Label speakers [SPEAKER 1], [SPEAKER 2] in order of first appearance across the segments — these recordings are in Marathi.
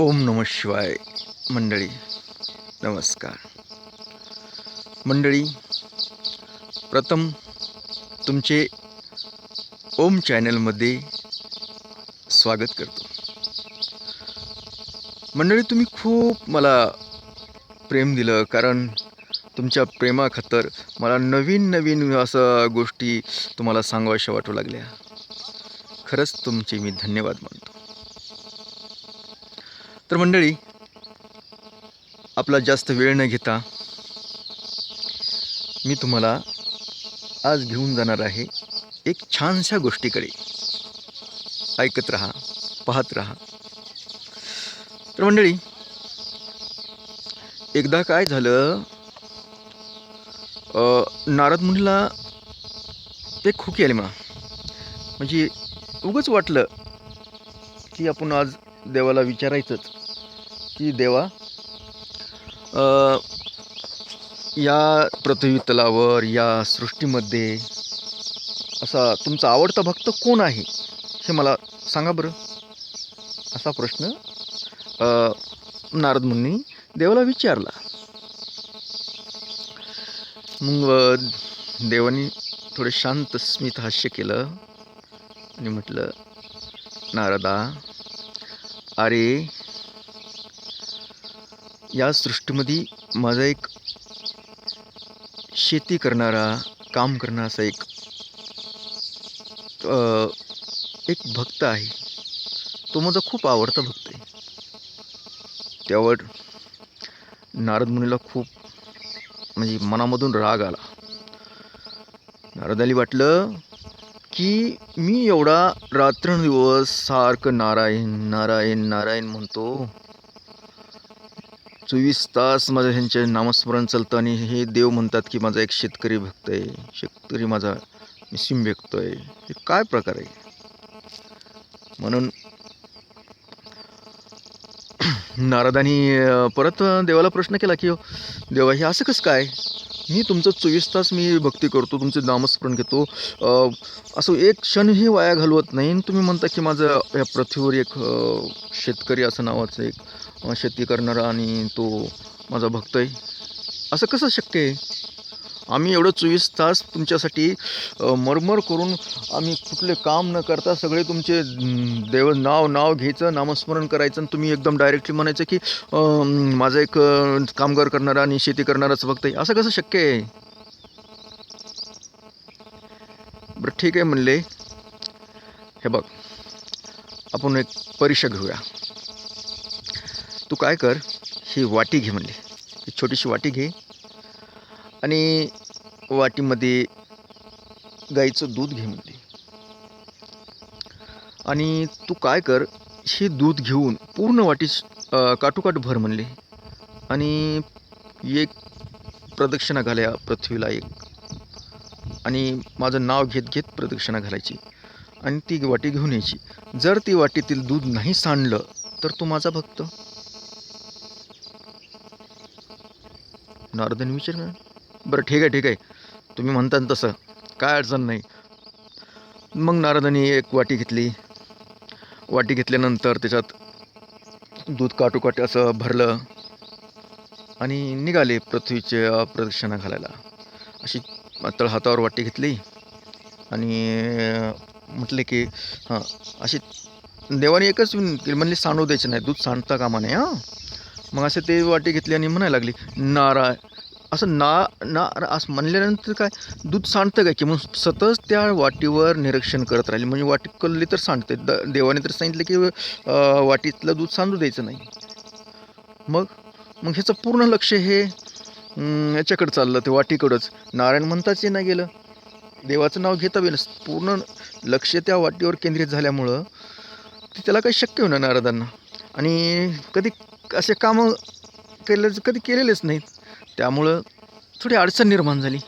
[SPEAKER 1] ओम नम शिवाय मंडळी नमस्कार. मंडळी प्रथम तुमचे ओम चॅनलमध्ये स्वागत करतो. मंडळी तुम्ही खूप मला प्रेम दिलं कारण तुमच्या प्रेमाखातर मला नवीन नवीन असं गोष्टी तुम्हाला सांगाव्याशा वाटू लागल्या. खरंच तुमचे मी धन्यवाद मानतो. तर मंडळी आपला जास्त वेळ न घेता मी तुम्हाला आज घेऊन जाणार आहे एक छानशा गोष्टीकडे. ऐकत राहा पाहत राहा. तर मंडळी एकदा काय झालं नारद मुनीला ते खोकी आले मला म्हणजे उगंच वाटलं की आपण आज देवाला विचारायचंच की देवा या पृथ्वी तलावर या सृष्टीमध्ये असा तुमचा आवडता भक्त कोण आहे? हे मला सांगा बरं. असा प्रश्न नारद मुनी देवाला विचारला. मग देवानी थोडे शांत स्मित हास्य केलं आणि म्हटलं नारदा अरे या सृष्टीमध्ये माझा एक शेती करणारा काम करणारा असा एक एक भक्त आहे. तो माझा खूप आवडता भक्त आहे. त्यावर नारद मुनीला खूप म्हणजे मनामधून राग आला. नारदाली वाटलं की मी एवढा रात्रंदिवस सारखं नारायण नारायण नारायण म्हणतो. चोवीस तास माझं ह्यांचे नामस्मरण चालतं आणि हे देव म्हणतात की माझा एक शेतकरी भक्त आहे. शेतकरी माझा मिसिम व्यक्त आहे. हे काय प्रकार आहे? म्हणून नारदानी परत देवाला प्रश्न केला की देवा हे असं कसं काय? मी तुमचं चोवीस तास मी भक्ती करतो तुमचे नामस्मरण घेतो. असं एक क्षणही वाया घालवत नाही. आणि तुम्ही म्हणता की माझं या पृथ्वीवर एक शेतकरी असं नावाचं एक शेती करणारा आणि तो माझा भक्त आहे. असं कसं शक्य आहे? आम्ही एवढं चोवीस तास तुमच्यासाठी मरमर करून आम्ही कुठले काम न करता सगळे तुमचे देव नाव नाव घ्यायचं नामस्मरण करायचं आणि तुम्ही एकदम डायरेक्टली म्हणायचं की माझा एक कामगार करणारा आणि शेती करणाराच फक्त आहे. असं कसं शक्य आहे? बरं ठीक आहे म्हणले. हे बघ आपण एक परीक्षा घेऊया. तू काय कर ही वाटी घे म्हणले. ही छोटीशी वाटी घे. आणि वाटीमध्ये गाईचं दूध घे दे आणि तू काय कर हे दूध घेऊन पूर्ण वाटी काटोकाट भर म्हणले. आणि एक प्रदक्षिणा घाल्या पृथ्वीला एक. आणि माझं नाव घेत घेत प्रदक्षिणा घालायची. आणि ती वाटी घेऊन यायची. जर ती वाटीतील दूध नाही सांडलं तर तू माझा भक्त? नारदाने विचारलं. बरं ठीक आहे ठीक आहे. तुम्ही म्हणता ना तसं. काय अडचण नाही. मग नारदानी एक वाटी घेतली. वाटी घेतल्यानंतर त्याच्यात दूध काटोकाट असं भरलं आणि निघाले पृथ्वीच्या प्रदक्षिणा घालायला. अशी तळहातावर वाटी घेतली आणि म्हटले की हां अशी देवाने एकच केली. म्हणली सांडू द्यायचं नाही. दूध सांडता कामा नाही हां. मग असे ते वाटी घेतली आणि म्हणायला लागली नाराय असं ना ना असं म्हणल्यानंतर काय दूध सांडतं काय की मग सतत त्या वाटीवर निरीक्षण करत राहिले. म्हणजे वाटी कल्ली तर सांडते. द देवाने तर सांगितलं की वाटीतलं दूध सांडू द्यायचं नाही. मग मग ह्याचं पूर्ण लक्ष हे याच्याकडं चाललं ते वाटीकडंच. नारायण म्हणताच येणं गेलं. देवाचं नाव घेता गेलं पूर्ण लक्ष त्या वाटीवर केंद्रित झाल्यामुळं ते त्याला काही शक्य होणार नारदांना. आणि कधी असे कामं केले कधी केलेलेच नाहीत. त्यामुळं थोडी अडचण निर्माण झाली.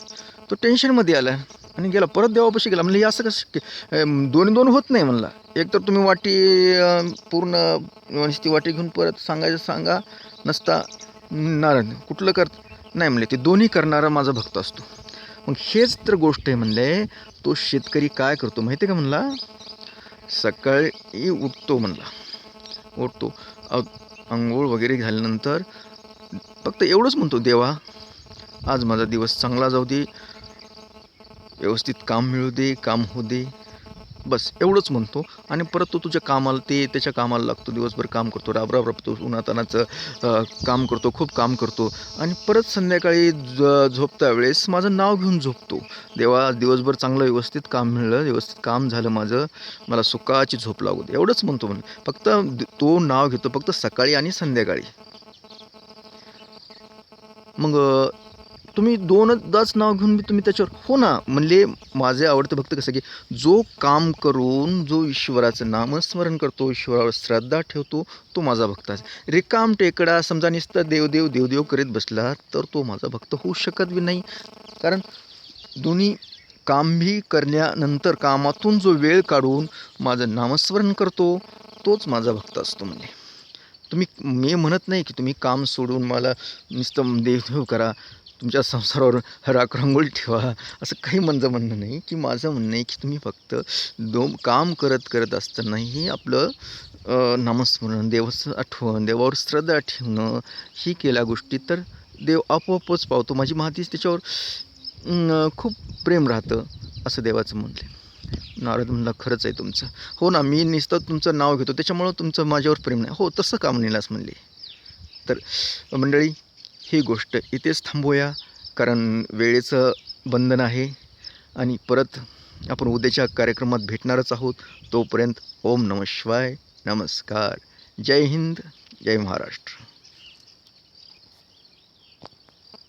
[SPEAKER 1] तो टेन्शनमध्ये आला आणि गेला. परत देवापाशी गेला. म्हणलं असं कसं दोन दोन होत नाही म्हणला. एक तर तुम्ही वाटी पूर्ण म्हणजे ती वाटी घेऊन परत सांगायचं सांगा. नसता नारायण कुठलं कर नाही म्हणले ते दोन्ही करणारा माझा भक्त असतो. मग हेच तर गोष्ट आहे म्हणले तो शेतकरी काय करतो माहिती आहे का म्हणला? सकाळी उठतो म्हणला. उठतो. अ, आंघोळ वगैरे झाल्यानंतर फक्त एवढंच म्हणतो देवा आज माझा दिवस चांगला जाऊ दे व्यवस्थित काम मिळू दे काम होऊ दे. बस एवढंच म्हणतो. आणि परत तो तुझ्या कामाला ते त्याच्या कामाला लागतो. दिवसभर काम करतो राबराब राबतो उन्हातानाचं काम करतो खूप काम करतो. आणि परत संध्याकाळी झोपता वेळेस माझं नाव घेऊन झोपतो. देवा दिवसभर चांगलं व्यवस्थित काम मिळलं व्यवस्थित काम झालं माझं. मला सुखाची झोप लागू दे. एवढंच म्हणतो म्हणे. फक्त तो नाव घेतो फक्त सकाळी आणि संध्याकाळी. मग तुम्ही दोनदाच नाव घेऊन मी तुम्ही त्याच्यावर हो ना? म्हणले माझे आवडते भक्त कसं की जो काम करून जो ईश्वराचं नामस्मरण करतो ईश्वरावर श्रद्धा ठेवतो तो माझा भक्त आहे. रिकाम टेकडा समजा नुसतं देवदेव देवदेव करीत बसला तर तो माझा भक्त होऊ शकत बी नाही. कारण दोन्ही कामही करण्यानंतर कामातून जो वेळ काढून माझं नामस्मरण करतो तोच माझा भक्त असतो म्हणजे तुम्ही मी म्हणत नाही की तुम्ही काम सोडून मला नुसतं देवदेव करा तुमच्या संसारावर राख रांगोळी ठेवा असं काही माझं म्हणणं नाही. की माझं म्हणणं आहे की तुम्ही फक्त दो काम करत करत असतानाही आपलं नामस्मरण देवाचं आठवण देवावर श्रद्धा ठेवणं ही केल्या गोष्टी तर देव आपोआपच पावतो. माझी माहितीच त्याच्यावर खूप प्रेम राहतं असं देवाचं म्हणलं नारद म्हणला खरंच आहे तुमचं. हो ना मी नुसतं तुमचं नाव घेतो त्याच्यामुळं तुमचं माझ्यावर प्रेम नाही. हो तसं काम नेलास म्हणले. तर मंडळी ही गोष्ट इथेच थांबूया कारण वेळेचं बंधन आहे आणि परत आपण उद्याच्या कार्यक्रमात भेटणारच आहोत. तोपर्यंत ओम नम शिवाय. नमस्कार. जय हिंद. जय महाराष्ट्र.